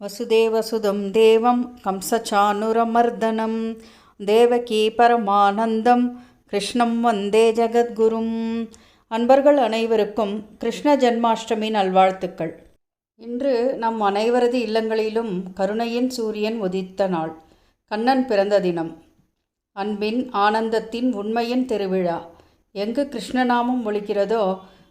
வசுதேவசுதம் தேவம் கம்சச்சானுரமர்தனம் தேவகி பரமானந்தம் கிருஷ்ணம் வந்தே ஜெகத்குரும் அன்பர்கள் அனைவருக்கும் கிருஷ்ண ஜென்மாஷ்டமி நல்வாழ்த்துக்கள். இன்று நம் அனைவரது இல்லங்களிலும் கருணையின் சூரியன் உதித்த நாள் கண்ணன் பிறந்த தினம். அன்பின் ஆனந்தத்தின் உண்மையின் திருவிழா எங்கு கிருஷ்ணநாமம் ஒழிக்கிறதோ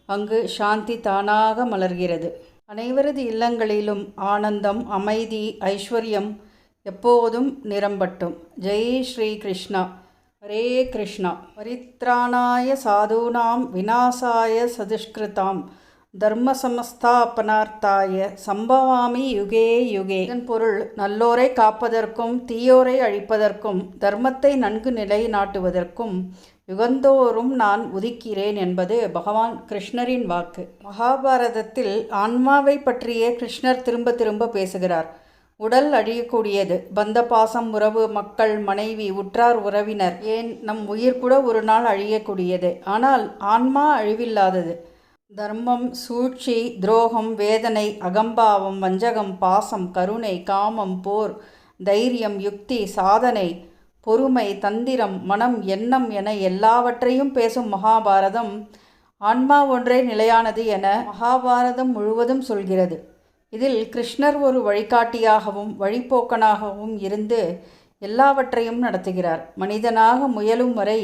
அங்கு சாந்தி தானாக மலர்கிறது. அனைவரது இல்லங்களிலும் ஆனந்தம் அமைதி ஐஸ்வர்யம் எப்போதும் நிரம்பட்டும். ஜெய் ஸ்ரீ கிருஷ்ணா. ஹரே கிருஷ்ணா. பரித்ராணாய சாதூனாம் விநாசாய சதுஷ்கிருதாம். தர்ம சமஸ்தாபனார்த்தாய சம்பவாமி யுகே யுகே. இதன் பொருள் நல்லோரை காப்பதற்கும் தீயோரை அழிப்பதற்கும் தர்மத்தை நன்கு நிலைநாட்டுவதற்கும் யுகந்தோறும் நான் உதிக்கிறேன் என்பது பகவான் கிருஷ்ணரின் வாக்கு. மகாபாரதத்தில் ஆன்மாவை பற்றியே கிருஷ்ணர் திரும்ப திரும்ப பேசுகிறார். உடல் அழியக்கூடியது. பந்த பாசம் உறவு மக்கள் மனைவி உற்றார் உறவினர். ஏன்? நம் உயிர் கூட ஒரு நாள் அழியக்கூடியது. ஆனால் ஆன்மா அழிவில்லாதது. தர்மம் சூழ்ச்சி துரோகம் வேதனை அகம்பாவம் வஞ்சகம் பாசம் கருணை காமம் போர் தைரியம் யுக்தி சாதனை பொறுமை தந்திரம் மனம் எண்ணம் என எல்லாவற்றையும் பேசும் மகாபாரதம் ஆன்மா ஒன்றே நிலையானது என மகாபாரதம் முழுவதும் சொல்கிறது. இதில் கிருஷ்ணர் ஒரு வழிகாட்டியாகவும் வழிப்போக்கனாகவும் இருந்து எல்லாவற்றையும் நடத்துகிறார். மனிதனாக முயலும் வரை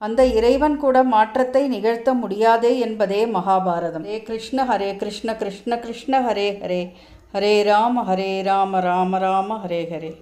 அந்த இறைவன் கூட மாற்றத்தை நிகழ்த்த முடியாதே என்பதே மகாபாரதம். ஹரே கிருஷ்ண ஹரே கிருஷ்ண கிருஷ்ண கிருஷ்ண ஹரே ஹரே. ஹரே ராம ஹரே ராம ராம ராம ஹரே ஹரே.